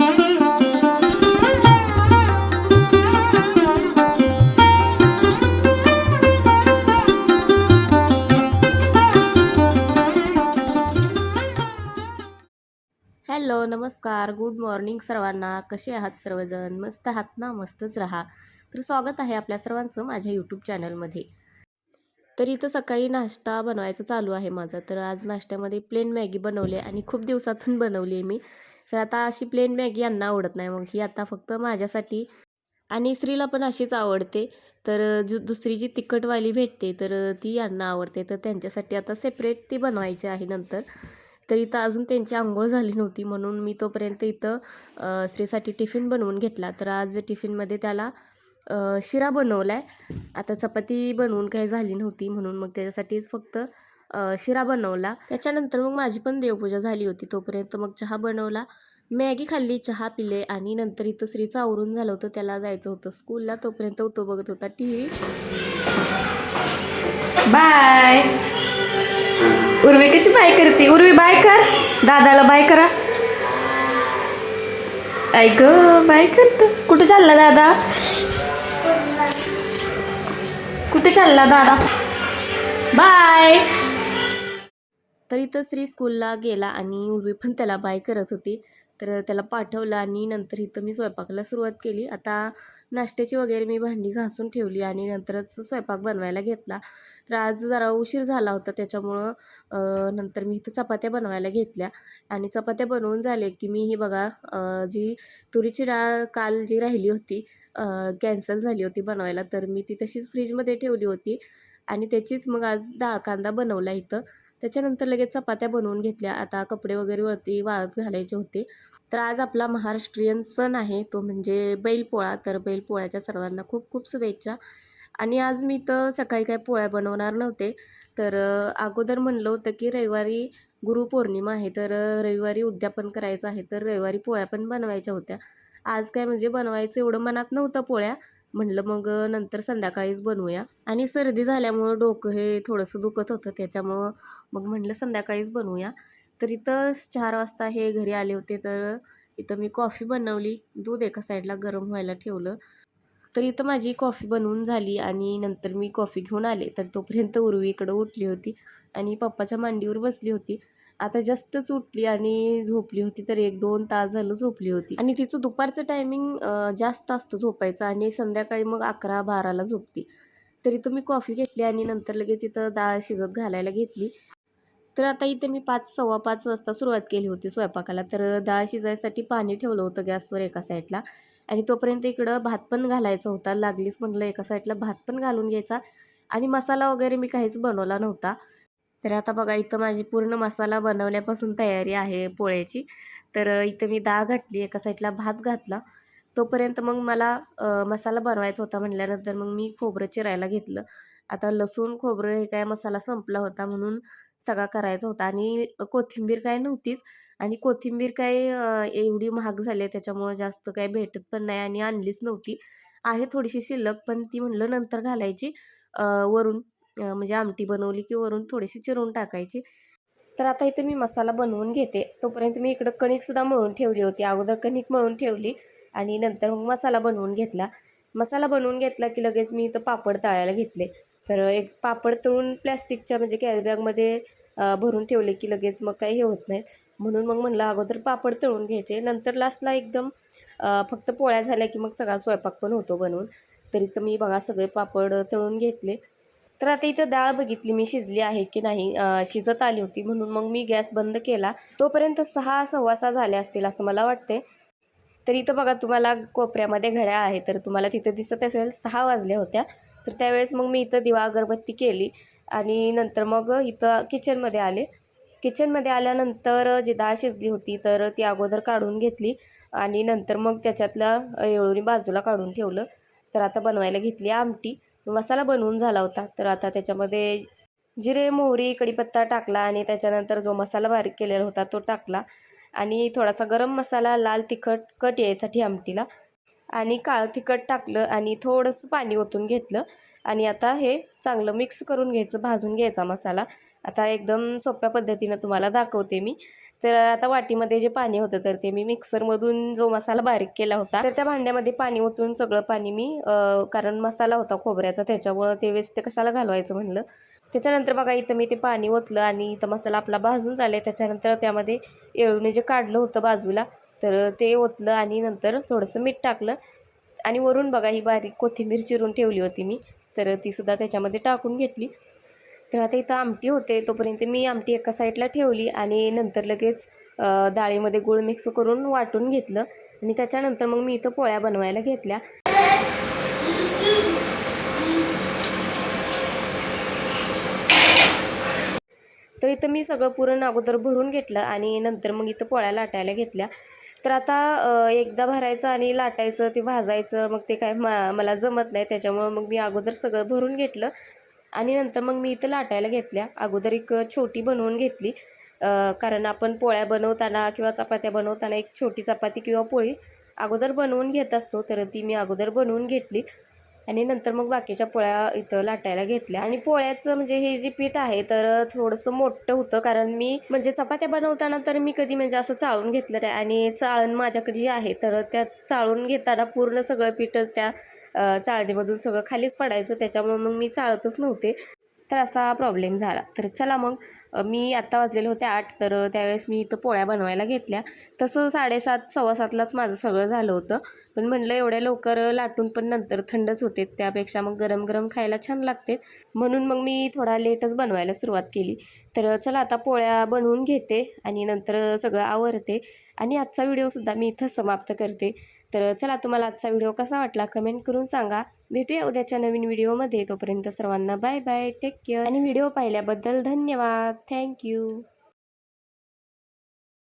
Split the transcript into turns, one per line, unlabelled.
Hello नमस्कार. Good morning सर्वांना. कसे आहात सर्वजण? मस्त आहात ना? मस्तच राहा. तर स्वागत आहे आपल्या सर्वांचं माझ्या यूट्यूब चॅनलमध्ये तर इथं सकाळी नाश्ता बनवायचा चालू आहे माझा. तर आज नाश्त्यामध्ये प्लेन मॅगी बनवली आहे आणि खूप दिवसातून बनवली आहे मी. तर आता अशी प्लेन मॅगी यांना आवडत नाही. मग ही आता फक्त माझ्यासाठी आणि स्त्रीला पण अशीच आवडते. तर जु दुसरी जी तिखटवाली भेटते तर ती यांना आवडते. तर त्यांच्यासाठी आता सेपरेट ती बनवायची आहे नंतर. तर इथं अजून त्यांची आंघोळ झाली नव्हती म्हणून मी तोपर्यंत इथं स्त्रीसाठी टिफिन बनवून घेतला. तर आज टिफिनमध्ये त्याला शिरा बनवला आहे आता चपाती बनवून काही झाली नव्हती म्हणून मग त्याच्यासाठीच फक्त शिरा बनवला. त्याच्यानंतर मग माझी पण देवपूजा झाली होती. तोपर्यंत मग चहा बनवला. मॅगी खाल्ली चहा पिले आणि नंतर इथं श्रीचं आवरून झालं होतं. त्याला जायचं होतं स्कूलला. तोपर्यंत तो बघत होता टी व्ही
बाय. उर्वी कशी बाय करते? उर्वी बाय कर. दादाला बाय करा. ऐक बाय करत. कुठं चालला दादा? कुठे चालला दादा? बाय
तर इथं श्री स्कूलला गेला आणि उर्वी पण त्याला बाय करत होती. तर त्याला पाठवलं आणि नंतर इथं मी स्वयंपाकाला सुरुवात केली. आता नाश्त्याची वगैरे मी भांडी घासून ठेवली आणि नंतरच स्वयंपाक बनवायला घेतला. तर आज जरा उशीर झाला होता त्याच्यामुळं नंतर मी इथं चपात्या बनवायला घेतल्या. आणि चपात्या बनवून झाले की मी ही बघा जी तुरीची डाळ काल जी राहिली होती कॅन्सल झाली होती बनवायला. तर मी ती तशीच फ्रीजमध्ये ठेवली होती आणि त्याचीच मग आज डाळ कांदा बनवला इथं. त्याच्यानंतर लगेच चपात्या बनवून घेतल्या. आता कपडे वगैरे वरती वाळत घालायचे होते. तर आज आपला महाराष्ट्रीयन सण आहे. तो म्हणजे बैलपोळा. तर बैलपोळ्याच्या सर्वांना खूप खूप शुभेच्छा. आणि आज मी तर सकाळी काय पोळ्या बनवणार नव्हते. तर अगोदर म्हणलं होतं की रविवारी गुरुपौर्णिमा आहे. तर रविवारी उद्यापन करायचं आहे. तर रविवारी पोळ्या पण बनवायच्या होत्या. आज काय म्हणजे बनवायचं एवढं मनात नव्हतं पोळ्या. म्हणलं मग नंतर संध्याकाळीच बनवूया. आणि सर्दी झाल्यामुळं डोकं हे थोडंसं दुखत होतं त्याच्यामुळं मग म्हणलं संध्याकाळीच बनवूया. तर इथं चार वाजता हे घरी आले होते तर इथं मी कॉफी बनवली. दूध एका साईडला गरम व्हायला ठेवलं. तर इथं माझी कॉफी बनवून झाली आणि नंतर मी कॉफी घेऊन आले. तर तोपर्यंत उर्वी इकडं उठली होती आणि पप्पाच्या मांडीवर बसली होती. आता जस्टच उठली आणि झोपली होती तर एक दोन तास झालं झोपली होती. आणि तिचं दुपारचं टायमिंग जास्त असतं झोपायचं आणि संध्याकाळी मग अकरा बाराला झोपती. तर मी कॉफी घेतली आणि नंतर लगेच इथं डाळ शिजत घालायला घेतली. तर आता इथे मी पाच सव्वा पाच वाजता सुरुवात केली होती स्वयंपाकाला. तर डाळ शिजायसाठी पाणी ठेवलं होतं गॅसवर एका साईडला आणि तोपर्यंत इकडं भात पण घालायचा होता. लागलीच म्हटलं एका साईडला भात पण घालून घ्यायचा. आणि मसाला वगैरे मी काहीच बनवला नव्हता. तर आता बघा इथं माझी पूर्ण मसाला बनवण्यापासून तयारी आहे पोळ्याची. तर इथं मी डाळ घातली एका साईडला भात घातला. तोपर्यंत मग मला मसाला बनवायचा होता म्हटल्यानंतर मग मी खोबरं चिरायला घेतलं. आता लसूण खोबरं हे काय मसाला संपला होता म्हणून सगळा करायचा होता. आणि कोथिंबीर काय नव्हतीच. आणि कोथिंबीर काय एवढी महाग झाली आहे त्याच्यामुळं जास्त काय भेटत पण नाही आणि आणलीच नव्हती. आहे थोडीशी शिल्लक पण ती म्हणलं नंतर घालायची. वरून म्हणजे आमटी बनवली की वरून थोडीशी चिरून टाकायची. तर आता इथे मी मसाला बनवून घेते. तोपर्यंत मी इकडं कणिकसुद्धा मळून ठेवली होती. अगोदर कणिक मळून ठेवली आणि नंतर मग मसाला बनवून घेतला. मसाला बनवून घेतला की लगेच मी इथं पापड तळायला घेतले. तर एक पापड तळून प्लॅस्टिकच्या म्हणजे कॅरीबॅगमध्ये भरून ठेवले की लगेच मग काही हे होत नाहीत म्हणून मग म्हणलं अगोदर पापड तळून घ्यायचे. नंतर लास्टला एकदम फक्त पोळ्या झाल्या की मग सगळा स्वयंपाक पण होतो बनवून. तरी तर मी बघा सगळे पापड तळून घेतले. तर आता इथं डाळ बघितली मी शिजली आहे की नाही शिजत आली होती म्हणून मग मी गॅस बंद केला. तोपर्यंत सहा सव्वा सहा झाले असतील असं मला वाटते तर इथं बघा तुम्हाला कोपऱ्यामध्ये घड्याळ आहे तर तुम्हाला तिथं दिसत असेल सहा वाजल्या होत्या. तर त्यावेळेस मग मी इथं दिवा अगरबत्ती केली आणि नंतर मग इथं किचनमध्ये आले. किचनमध्ये आल्यानंतर जी डाळ शिजली होती तर ती अगोदर काढून घेतली आणि नंतर मग त्याच्यातल्या येळोणी बाजूला काढून ठेवलं. तर आता बनवायला घेतली आमटी. मसाला बनवून झाला होता. तर आता त्याच्यामध्ये जिरे मोहरी कढीपत्ता टाकला आणि त्याच्यानंतर जो मसाला बारीक केलेला होता तो टाकला. आणि थोडासा गरम मसाला लाल तिखट कट यायसाठी आमटीला. आणि काळं तिखट टाकलं आणि थोडंसं पाणी ओतून घेतलं. आणि आता हे चांगलं मिक्स करून घ्यायचं भाजून घ्यायचा मसाला. आता एकदम सोप्या पद्धतीनं तुम्हाला दाखवते मी. तर आता वाटीमध्ये जे पाणी होतं तर ते मी मिक्सरमधून जो मसाला बारीक केला होता तर त्या भांड्यामध्ये पाणी ओतून सगळं पाणी मी कारण मसाला होता खोबऱ्याचा त्याच्यामुळं ते वेस्ट कशाला घालवायचं म्हणलं. त्याच्यानंतर बघा इथं मी ते पाणी ओतलं आणि इथं मसाला आपला भाजून झाला त्याच्यानंतर त्यामध्ये येळूने जे काढलं होतं बाजूला तर ते ओतलं आणि नंतर थोडंसं मीठ टाकलं. आणि वरून बघा ही बारीक कोथिंबीर चिरून ठेवली होती मी तर तीसुद्धा त्याच्यामध्ये टाकून घेतली. तर आता इथं आमटी होते तोपर्यंत मी आमटी एका साईडला ठेवली आणि नंतर लगेच डाळीमध्ये गूळ मिक्स करून वाटून घेतलं आणि त्याच्यानंतर मग मी इथं पोळ्या बनवायला घेतल्या. तर इथं मी सगळं पुरण अगोदर भरून घेतलं आणि नंतर मग इथं पोळ्या लाटायला घेतल्या. तर आता एकदा भरायचं आणि लाटायचं ते भाजायचं मग ते काय मा मला जमत नाही त्याच्यामुळं मग मी अगोदर सगळं भरून घेतलं. आणि नंतर मग मी इथं लाटायला घेतल्या. अगोदर एक छोटी बनवून घेतली. कारण आपण पोळ्या बनवताना किंवा चपात्या बनवताना एक छोटी चपाती किंवा पोळी अगोदर बनवून घेत असतो. तर ती मी अगोदर बनवून घेतली. आणि नंतर मग बाकीच्या पोळ्या इथं लाटायला घेतल्या. आणि पोळ्याचं म्हणजे हे जे पीठ आहे तर थोडंसं मोठं होतं. कारण मी म्हणजे चपात्या बनवताना तर मी कधी म्हणजे असं चाळून घेतलं नाही. आणि चाळण माझ्याकडे जी आहे तर त्या चाळून घेताना पूर्ण सगळं पीठच त्या चाळणीमधून सगळं खालीच पडायचं. त्याच्यामुळे मग मी चाळतच नव्हते. तर असा प्रॉब्लेम झाला. तर चला मग मी आत्ता वाजलेले होते आठ तर त्यावेळेस मी इथं पोळ्या बनवायला घेतल्या. तसं साडेसात सव्वा सातलाच माझं सगळं झालं होतं. पण म्हणलं एवढ्या लवकर लाटून पण नंतर थंडच होते त्यापेक्षा मग गरम गरम खायला छान लागते म्हणून मग मी थोडा लेटच बनवायला सुरुवात केली. तर चला आता पोळ्या बनवून घेते आणि नंतर सगळं आवरते. आणि आजचा व्हिडिओसुद्धा मी इथं समाप्त करते. तर चला तुम्हाला आजचा व्हिडिओ कसा वाटला कमेंट करून सांगा. भेटूया उद्याच्या नवीन व्हिडिओमध्ये तोपर्यंत सर्वांना बाय बाय टेक केअर आणि व्हिडिओ पाहिल्याबद्दल धन्यवाद. Thank you